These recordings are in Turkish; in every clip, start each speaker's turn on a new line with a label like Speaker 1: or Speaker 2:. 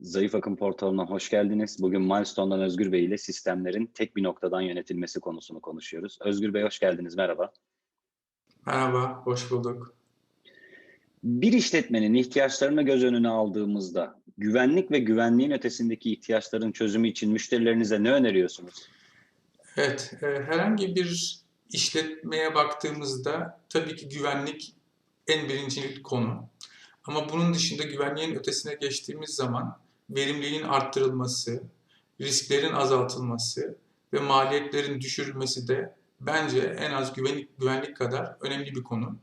Speaker 1: Zayıf Akım portalına hoş geldiniz. Bugün Milestone'dan Özgür Bey ile sistemlerin tek bir noktadan yönetilmesi konusunu konuşuyoruz. Özgür Bey hoş geldiniz, merhaba.
Speaker 2: Merhaba, hoş bulduk.
Speaker 1: Bir işletmenin ihtiyaçlarını göz önüne aldığımızda güvenlik ve güvenliğin ötesindeki ihtiyaçların çözümü için müşterilerinize ne öneriyorsunuz?
Speaker 2: Evet, e, herhangi bir işletmeye baktığımızda tabii ki güvenlik en birinci konu. Ama bunun dışında güvenliğin ötesine geçtiğimiz zaman verimliliğin arttırılması, risklerin azaltılması ve maliyetlerin düşürülmesi de bence en az güvenlik, güvenlik kadar önemli bir konu.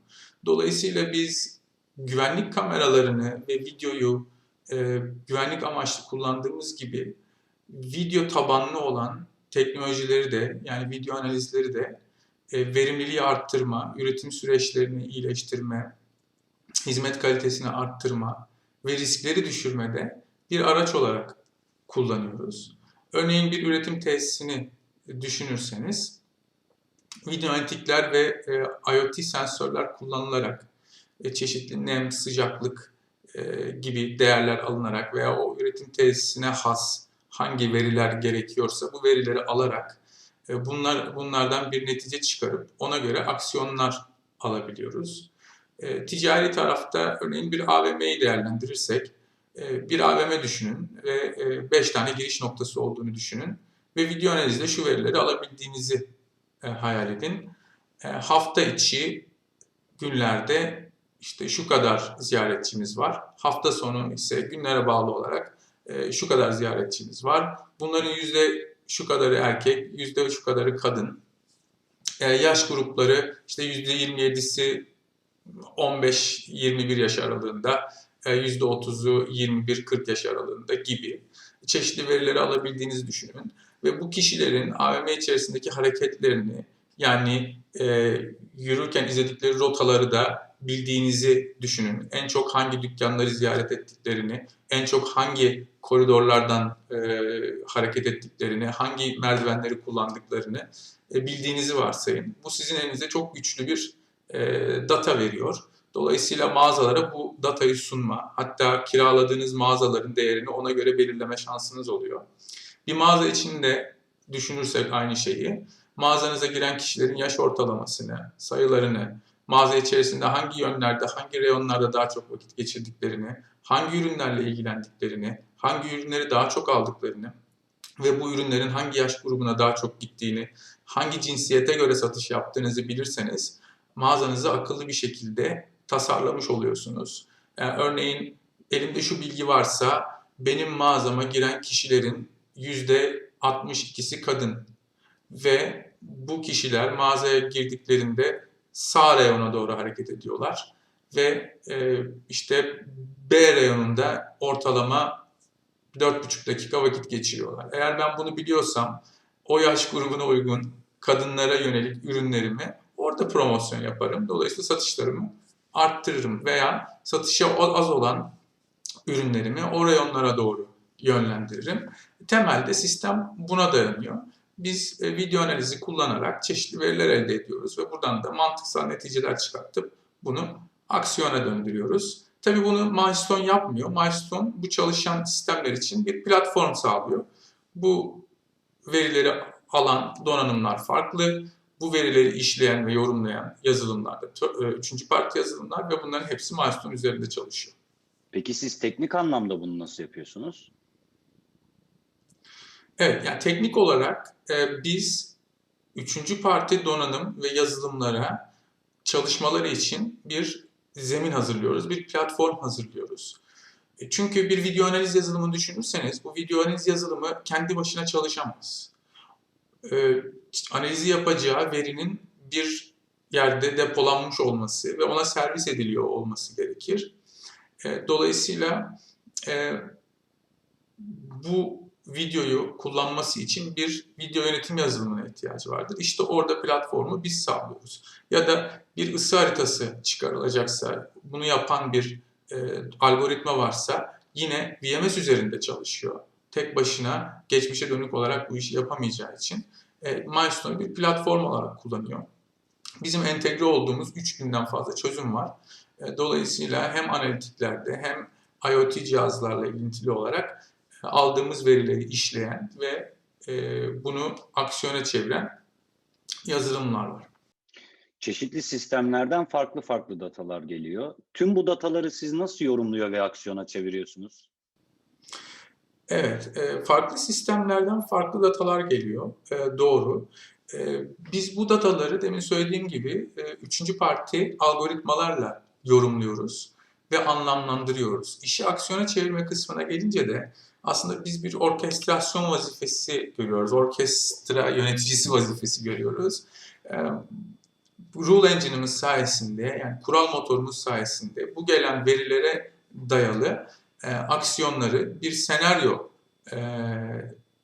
Speaker 2: Dolayısıyla biz güvenlik kameralarını ve videoyu e, güvenlik amaçlı kullandığımız gibi video tabanlı olan teknolojileri de yani video analizleri de e, verimliliği arttırma, üretim süreçlerini iyileştirme, hizmet kalitesini arttırma ve riskleri düşürmede bir araç olarak kullanıyoruz. Örneğin bir üretim tesisini düşünürseniz video analitikler ve e, IoT sensörler kullanılarak e, çeşitli nem, sıcaklık e, gibi değerler alınarak veya o üretim tesisine has hangi veriler gerekiyorsa bu verileri alarak e, bunlar bunlardan bir netice çıkarıp ona göre aksiyonlar alabiliyoruz. E, ticari tarafta örneğin bir AVM'yi değerlendirirsek bir AVM düşünün ve 5 tane giriş noktası olduğunu düşünün ve video analizde şu verileri alabildiğinizi hayal edin. Hafta içi günlerde işte şu kadar ziyaretçimiz var. Hafta sonu ise günlere bağlı olarak şu kadar ziyaretçimiz var. Bunların yüzde şu kadarı erkek, yüzde şu kadarı kadın. yaş grupları işte yüzde 27'si 15-21 yaş aralığında, 30'u 21-40 yaş aralığında gibi çeşitli verileri alabildiğinizi düşünün. Ve bu kişilerin AVM içerisindeki hareketlerini yani e, yürürken izledikleri rotaları da bildiğinizi düşünün. En çok hangi dükkanları ziyaret ettiklerini, en çok hangi koridorlardan e, hareket ettiklerini, hangi merdivenleri kullandıklarını e, bildiğinizi varsayın. Bu sizin elinize çok güçlü bir e, data veriyor. Dolayısıyla mağazalara bu datayı sunma, hatta kiraladığınız mağazaların değerini ona göre belirleme şansınız oluyor. Bir mağaza içinde düşünürsek aynı şeyi, mağazanıza giren kişilerin yaş ortalamasını, sayılarını, mağaza içerisinde hangi yönlerde, hangi reyonlarda daha çok vakit geçirdiklerini, hangi ürünlerle ilgilendiklerini, hangi ürünleri daha çok aldıklarını ve bu ürünlerin hangi yaş grubuna daha çok gittiğini, hangi cinsiyete göre satış yaptığınızı bilirseniz mağazanızı akıllı bir şekilde tasarlamış oluyorsunuz. Yani örneğin elimde şu bilgi varsa benim mağazama giren kişilerin %62'si kadın ve bu kişiler mağazaya girdiklerinde sağ reyona doğru hareket ediyorlar ve e, işte B reyonunda ortalama 4,5 dakika vakit geçiriyorlar. Eğer ben bunu biliyorsam o yaş grubuna uygun kadınlara yönelik ürünlerimi orada promosyon yaparım. Dolayısıyla satışlarımı arttırırım veya satışa az olan ürünlerimi o reyonlara doğru yönlendiririm. Temelde sistem buna dayanıyor. Biz e, video analizi kullanarak çeşitli veriler elde ediyoruz ve buradan da mantıksal neticeler çıkartıp bunu aksiyona döndürüyoruz. Tabi bunu Milestone yapmıyor. Milestone bu çalışan sistemler için bir platform sağlıyor. Bu verileri alan donanımlar farklı. Bu verileri işleyen ve yorumlayan yazılımlar da e, üçüncü parti yazılımlar ve bunların hepsi Milestone üzerinde çalışıyor.
Speaker 1: Peki siz teknik anlamda bunu nasıl yapıyorsunuz?
Speaker 2: Evet, yani teknik olarak e, biz üçüncü parti donanım ve yazılımlara çalışmaları için bir zemin hazırlıyoruz, bir platform hazırlıyoruz. E, çünkü bir video analiz yazılımını düşünürseniz bu video analiz yazılımı kendi başına çalışamaz. E, analizi yapacağı verinin bir yerde depolanmış olması ve ona servis ediliyor olması gerekir. E, dolayısıyla e, bu videoyu kullanması için bir video yönetim yazılımına ihtiyacı vardır. İşte orada platformu biz sağlıyoruz. Ya da bir ısı haritası çıkarılacaksa, bunu yapan bir e, algoritma varsa yine VMS üzerinde çalışıyor. Tek başına geçmişe dönük olarak bu işi yapamayacağı için e, Milestone bir platform olarak kullanıyor. Bizim entegre olduğumuz 3000'den fazla çözüm var. E, dolayısıyla hem analitiklerde hem IoT cihazlarla ilintili olarak e, aldığımız verileri işleyen ve e, bunu aksiyona çeviren yazılımlar var.
Speaker 1: Çeşitli sistemlerden farklı farklı datalar geliyor. Tüm bu dataları siz nasıl yorumluyor ve aksiyona çeviriyorsunuz?
Speaker 2: Evet, e, farklı sistemlerden farklı datalar geliyor. E, doğru. E, biz bu dataları demin söylediğim gibi üçüncü parti algoritmalarla yorumluyoruz ve anlamlandırıyoruz. İşi aksiyona çevirme kısmına gelince de aslında biz bir orkestrasyon vazifesi görüyoruz. Orkestra yöneticisi vazifesi görüyoruz. Rule Engine'imiz sayesinde yani kural motorumuz sayesinde bu gelen verilere dayalı e, aksiyonları bir senaryo e,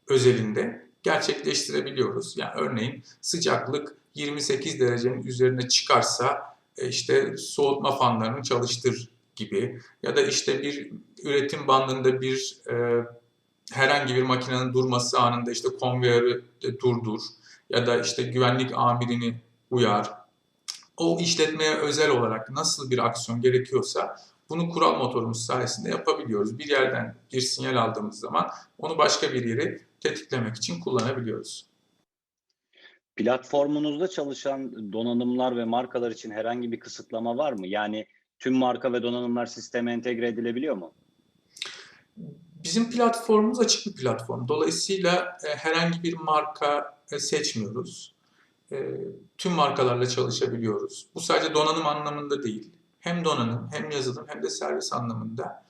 Speaker 2: özelinde gerçekleştirebiliyoruz. Yani örneğin sıcaklık 28 derecenin üzerine çıkarsa e, işte soğutma fanlarını çalıştır gibi ya da işte bir üretim bandında bir e, herhangi bir makinenin durması anında işte konveyörü durdur ya da işte güvenlik amirini uyar. O işletmeye özel olarak nasıl bir aksiyon gerekiyorsa bunu kural motorumuz sayesinde yapabiliyoruz. Bir yerden bir sinyal aldığımız zaman onu başka bir yere tetiklemek için kullanabiliyoruz.
Speaker 1: Platformunuzda çalışan donanımlar ve markalar için herhangi bir kısıtlama var mı? Yani tüm marka ve donanımlar sisteme entegre edilebiliyor mu?
Speaker 2: Bizim platformumuz açık bir platform. Dolayısıyla e, herhangi bir marka e, seçmiyoruz. E, tüm markalarla çalışabiliyoruz. Bu sadece donanım anlamında değil. Hem donanım, hem yazılım, hem de servis anlamında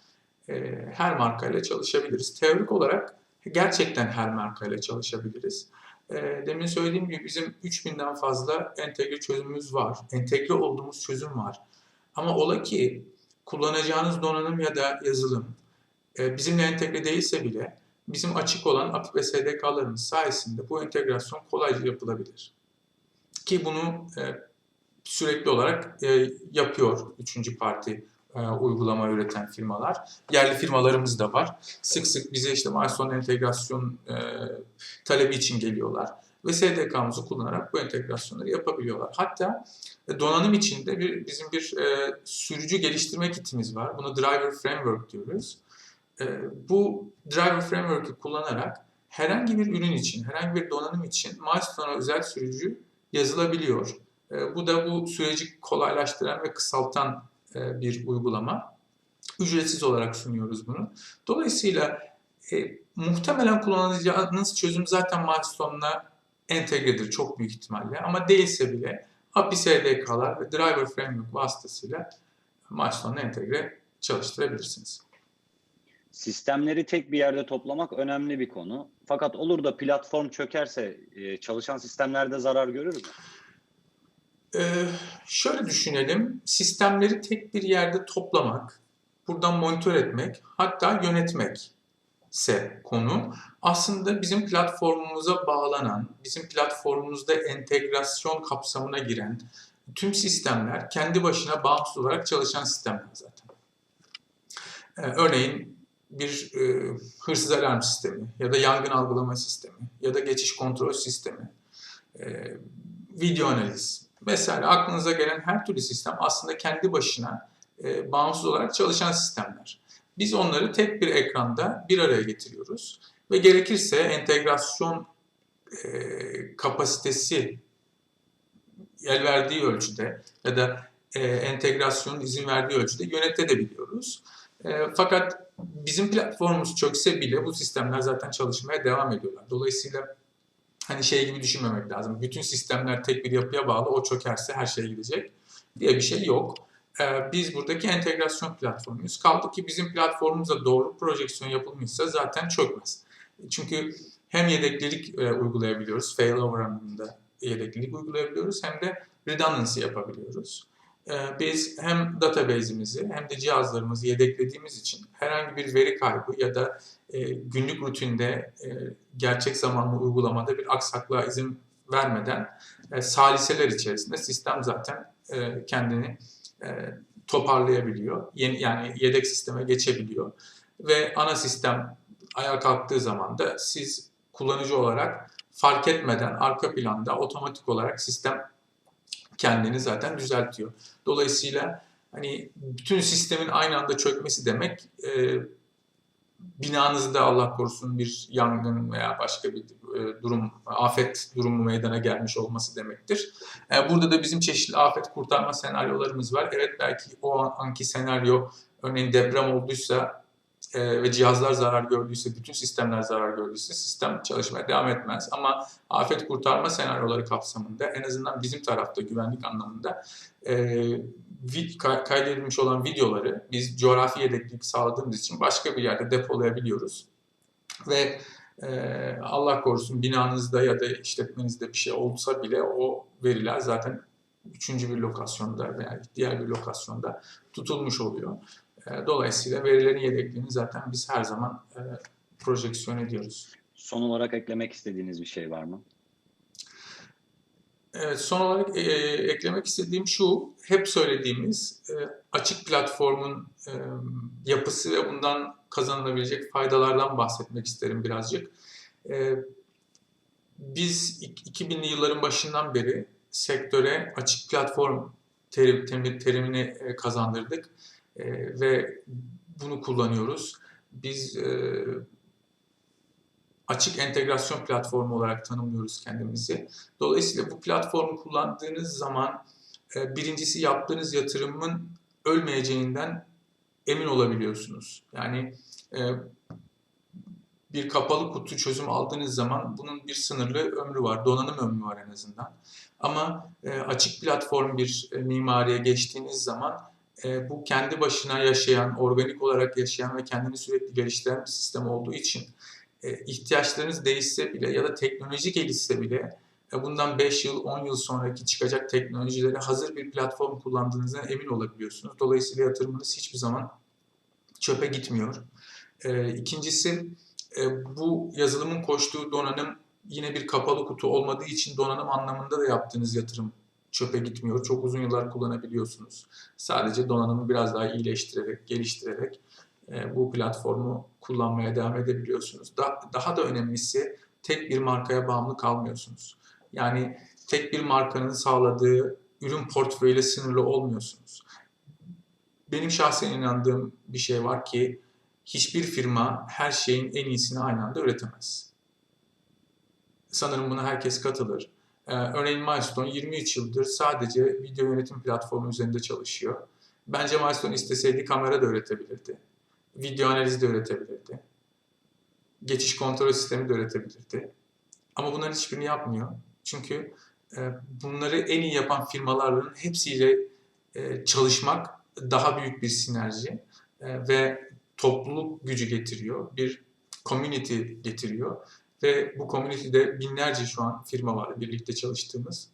Speaker 2: e, her markayla çalışabiliriz. Teorik olarak gerçekten her markayla çalışabiliriz. E, demin söylediğim gibi bizim 3000'den fazla entegre çözümümüz var. Entegre olduğumuz çözüm var. Ama ola ki kullanacağınız donanım ya da yazılım e, bizimle entegre değilse bile bizim açık olan API ve SDK'larımız sayesinde bu entegrasyon kolayca yapılabilir. Ki bunu e, sürekli olarak e, yapıyor üçüncü parti e, uygulama üreten firmalar. Yerli firmalarımız da var. Sık sık bize işte milestone entegrasyon e, talebi için geliyorlar. Ve SDK'mızı kullanarak bu entegrasyonları yapabiliyorlar. Hatta e, donanım içinde bir, bizim bir e, sürücü geliştirme kitimiz var. Bunu Driver Framework diyoruz. E, bu Driver Framework'ı kullanarak herhangi bir ürün için, herhangi bir donanım için Milestone'a özel sürücü yazılabiliyor. E, bu da bu süreci kolaylaştıran ve kısaltan e, bir uygulama. Ücretsiz olarak sunuyoruz bunu. Dolayısıyla e, muhtemelen kullanacağınız çözüm zaten Milestone'la entegredir çok büyük ihtimalle. Ama değilse bile API SDK'lar ve Driver Framework vasıtasıyla Milestone'la entegre çalıştırabilirsiniz.
Speaker 1: Sistemleri tek bir yerde toplamak önemli bir konu. Fakat olur da platform çökerse e, çalışan sistemlerde zarar görür mü?
Speaker 2: Ee, şöyle düşünelim, sistemleri tek bir yerde toplamak, buradan monitör etmek, hatta yönetmek ise konu aslında bizim platformumuza bağlanan, bizim platformumuzda entegrasyon kapsamına giren tüm sistemler kendi başına bağımsız olarak çalışan sistemler zaten. Ee, örneğin bir e, hırsız alarm sistemi ya da yangın algılama sistemi ya da geçiş kontrol sistemi, e, video analiz, Mesela aklınıza gelen her türlü sistem aslında kendi başına e, bağımsız olarak çalışan sistemler. Biz onları tek bir ekranda bir araya getiriyoruz ve gerekirse entegrasyon e, kapasitesi el verdiği ölçüde ya da e, entegrasyonun izin verdiği ölçüde yönetebiliyoruz. E, fakat bizim platformumuz çökse bile bu sistemler zaten çalışmaya devam ediyorlar. Dolayısıyla hani şey gibi düşünmemek lazım. Bütün sistemler tek bir yapıya bağlı, o çökerse her şey gidecek diye bir şey yok. Ee, biz buradaki entegrasyon platformuyuz. Kaldı ki bizim platformumuza doğru projeksiyon yapılmışsa zaten çökmez. Çünkü hem yedeklilik e, uygulayabiliyoruz, failover anlamında yedeklilik uygulayabiliyoruz hem de redundancy yapabiliyoruz. Ee, biz hem database'imizi hem de cihazlarımızı yedeklediğimiz için herhangi bir veri kaybı ya da e, günlük rutinde e, gerçek zamanlı uygulamada bir aksaklığa izin vermeden e, saliseler içerisinde sistem zaten kendini toparlayabiliyor. Yani yedek sisteme geçebiliyor. Ve ana sistem ayağa kalktığı zaman da siz kullanıcı olarak fark etmeden arka planda otomatik olarak sistem kendini zaten düzeltiyor. Dolayısıyla hani bütün sistemin aynı anda çökmesi demek e, binanızda Allah korusun bir yangın veya başka bir e, durum, afet durumu meydana gelmiş olması demektir. E, burada da bizim çeşitli afet kurtarma senaryolarımız var. Evet belki o anki senaryo örneğin deprem olduysa e, ve cihazlar zarar gördüyse, bütün sistemler zarar gördüyse sistem çalışmaya devam etmez. Ama afet kurtarma senaryoları kapsamında en azından bizim tarafta güvenlik anlamında e, kaydedilmiş olan videoları biz coğrafi yedeklik sağladığımız için başka bir yerde depolayabiliyoruz. Ve e, Allah korusun binanızda ya da işletmenizde bir şey olsa bile o veriler zaten üçüncü bir lokasyonda veya diğer bir lokasyonda tutulmuş oluyor. E, Dolayısıyla verilerin yedekliğini zaten biz her zaman e, projeksiyon ediyoruz.
Speaker 1: Son olarak eklemek istediğiniz bir şey var mı?
Speaker 2: Evet, son olarak e, eklemek istediğim şu, hep söylediğimiz e, açık platformun e, yapısı ve bundan kazanılabilecek faydalardan bahsetmek isterim birazcık. E, biz ik- 2000'li yılların başından beri sektöre açık platform terim, terim- terimini e, kazandırdık E, ve bunu kullanıyoruz. Biz e, açık entegrasyon platformu olarak tanımlıyoruz kendimizi. Dolayısıyla bu platformu kullandığınız zaman e, birincisi yaptığınız yatırımın ölmeyeceğinden emin olabiliyorsunuz. Yani e, bir kapalı kutu çözüm aldığınız zaman bunun bir sınırlı ömrü var, donanım ömrü var en azından. Ama e, açık platform bir e, mimariye geçtiğiniz zaman e, bu kendi başına yaşayan, organik olarak yaşayan ve kendini sürekli geliştiren bir sistem olduğu için e, ihtiyaçlarınız değişse bile ya da teknoloji gelişse bile e, bundan 5 yıl, 10 yıl sonraki çıkacak teknolojilere hazır bir platform kullandığınızdan emin olabiliyorsunuz. Dolayısıyla yatırımınız hiçbir zaman çöpe gitmiyor. E, İkincisi e, bu yazılımın koştuğu donanım yine bir kapalı kutu olmadığı için donanım anlamında da yaptığınız yatırım çöpe gitmiyor. Çok uzun yıllar kullanabiliyorsunuz. Sadece donanımı biraz daha iyileştirerek, geliştirerek e, bu platformu kullanmaya devam edebiliyorsunuz. Da, daha da önemlisi tek bir markaya bağımlı kalmıyorsunuz. Yani tek bir markanın sağladığı ürün portföyüyle sınırlı olmuyorsunuz. Benim şahsen inandığım bir şey var ki hiçbir firma her şeyin en iyisini aynı anda üretemez. Sanırım buna herkes katılır. Ee, örneğin Milestone 23 yıldır sadece video yönetim platformu üzerinde çalışıyor. Bence Milestone isteseydi kamera da üretebilirdi. Video analizi de üretebilirdi. Geçiş kontrol sistemi de üretebilirdi. Ama bunların hiçbirini yapmıyor. Çünkü e, bunları en iyi yapan firmaların hepsiyle e, çalışmak daha büyük bir sinerji e, ve topluluk gücü getiriyor. Bir community getiriyor. Ve bu community'de binlerce şu an firma var birlikte çalıştığımız.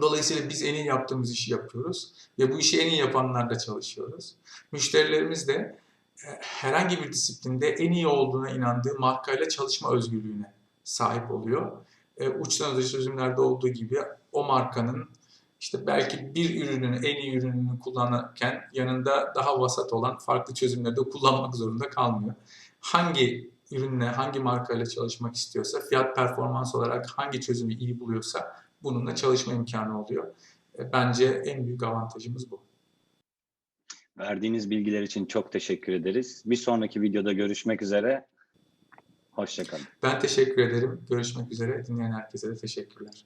Speaker 2: Dolayısıyla biz en iyi yaptığımız işi yapıyoruz ve bu işi en iyi yapanlarla çalışıyoruz. Müşterilerimiz de e, herhangi bir disiplinde en iyi olduğuna inandığı markayla çalışma özgürlüğüne sahip oluyor. E, uçtan uca çözümlerde olduğu gibi o markanın işte belki bir ürünün en iyi ürününü kullanırken yanında daha vasat olan farklı çözümleri de kullanmak zorunda kalmıyor. Hangi ürünle, hangi markayla çalışmak istiyorsa, fiyat performans olarak hangi çözümü iyi buluyorsa bununla çalışma imkanı oluyor. E, Bence en büyük avantajımız bu.
Speaker 1: Verdiğiniz bilgiler için çok teşekkür ederiz. Bir sonraki videoda görüşmek üzere. Hoşçakalın.
Speaker 2: Ben teşekkür ederim. Görüşmek üzere. Dinleyen herkese de teşekkürler.